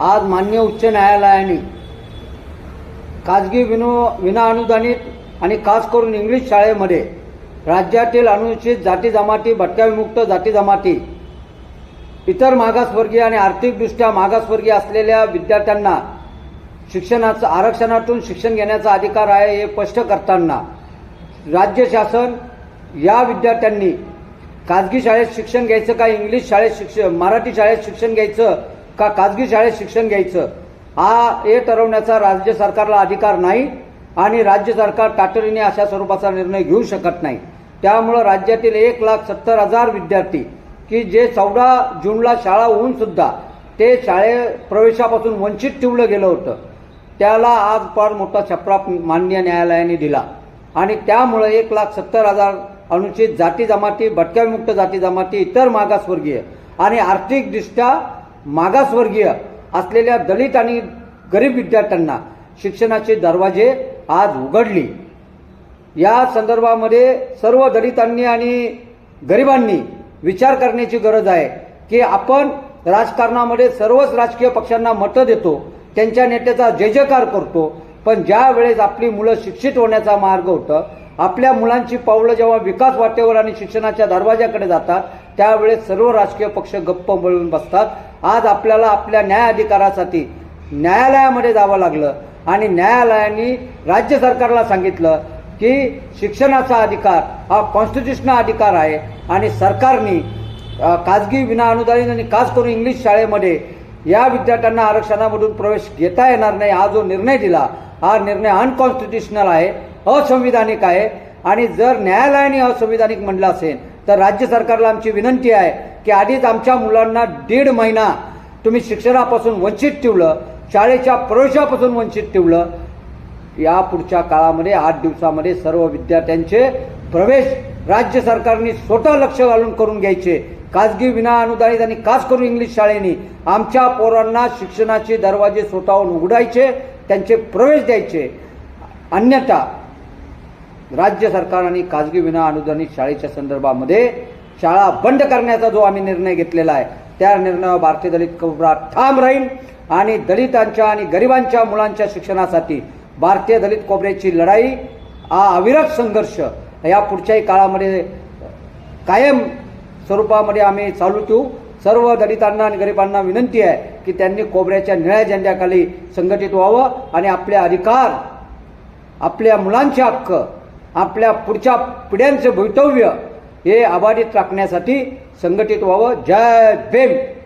आज मान्य उच्च न्यायालयाने खाजगी विनो विना अनुदानित आणि खास करून इंग्लिश शाळेमध्ये राज्यातील अनुसूचित जाती जमाती भटक्याविमुक्त जाती जमाती इतर मागासवर्गीय आणि आर्थिकदृष्ट्या मागासवर्गीय असलेल्या विद्यार्थ्यांना शिक्षणाचं आरक्षणातून शिक्षण घेण्याचा अधिकार आहे हे स्पष्ट करताना राज्य शासन या विद्यार्थ्यांनी खाजगी शाळेत शिक्षण घ्यायचं का इंग्लिश शाळेत शिक्षण मराठी शाळेत शिक्षण घ्यायचं का खाजगी शाळेत शिक्षण घ्यायचं? हा हे ठरवण्याचा राज्य सरकारला अधिकार नाही आणि राज्य सरकार तातडीने अशा स्वरूपाचा निर्णय घेऊ शकत नाही. त्यामुळं राज्यातील एक लाख सत्तर हजार विद्यार्थी की जे चौदा जूनला शाळा होऊन सुद्धा ते शाळे प्रवेशापासून वंचित ठेवलं गेलं होतं त्याला आज फार मोठा छपरा मान्य न्यायालयाने दिला. आणि त्यामुळं एक लाख सत्तर हजार अनुचित जाती जमाती भटक्यामुक्त जाती जमाती इतर मागासवर्गीय आणि आर्थिकदृष्ट्या मागासवर्गीय असलेल्या दलित आणि गरीब विद्यार्थ्यांना शिक्षणाचे दरवाजे आज उघडली. या संदर्भामध्ये सर्व दलितांनी आणि गरिबांनी विचार करण्याची गरज आहे की आपण राजकारणामध्ये सर्वच राजकीय पक्षांना मतं देतो त्यांच्या नेत्याचा जय जयकार करतो. पण ज्या वेळेस आपली मुलं शिक्षित होण्याचा मार्ग होतं आपल्या मुलांची पावलं जेव्हा विकास वाटेवर आणि शिक्षणाच्या दरवाजाकडे जातात त्यावेळेस सर्व राजकीय पक्ष गप्प मिळून बसतात. आज आपल्याला आपल्या न्याय अधिकारासाठी न्यायालयामध्ये जावं लागलं. आणि न्यायालयाने राज्य सरकारला सांगितलं की शिक्षणाचा अधिकार हा कॉन्स्टिट्युशनल अधिकार आहे. आणि सरकारने खाजगी विनाअनुदानित आणि खास करून इंग्लिश शाळेमध्ये या विद्यार्थ्यांना आरक्षणामधून प्रवेश घेता येणार नाही हा जो निर्णय दिला हा निर्णय अनकॉन्स्टिट्युशनल आहे असंविधानिक आहे. आणि जर न्यायालयाने असंविधानिक म्हणलं असेल तर राज्य सरकारला आमची विनंती आहे की आधीच आमच्या मुलांना दीड महिना तुम्ही शिक्षणापासून वंचित ठेवलं शाळेच्या प्रवेशापासून वंचित ठेवलं या पुढच्या काळामध्ये आठ दिवसामध्ये सर्व विद्यार्थ्यांचे प्रवेश राज्य सरकारने स्वतः लक्ष घालून करून घ्यायचे. खाजगी विना अनुदानित आणि खास करून इंग्लिश शाळेने आमच्या पोरांना शिक्षणाचे दरवाजे स्वतःहून उघडायचे त्यांचे प्रवेश द्यायचे. अन्यथा राज्य सरकार आणि खाजगी विना अनुदानित शाळेच्या संदर्भामध्ये शाळा बंद करण्याचा जो आम्ही निर्णय घेतलेला आहे त्या निर्णयावर भारतीय दलित कोबरा ठाम राहील आणि दलितांच्या आणि गरिबांच्या मुलांच्या शिक्षणासाठी भारतीय दलित कोबऱ्याची लढाई हा अविरत संघर्ष या पुढच्याही काळामध्ये कायम स्वरूपामध्ये आम्ही चालू ठेवू. सर्व दलितांना आणि गरिबांना विनंती आहे की त्यांनी कोबऱ्याच्या निळ्या झेंड्याखाली संघटित व्हावं आणि आपले अधिकार आपल्या मुलांचे हक्क आपल्या पुढच्या पिढ्यांचं भवितव्य हे अबाधित राखण्यासाठी संघटित व्हावं. जय भीम.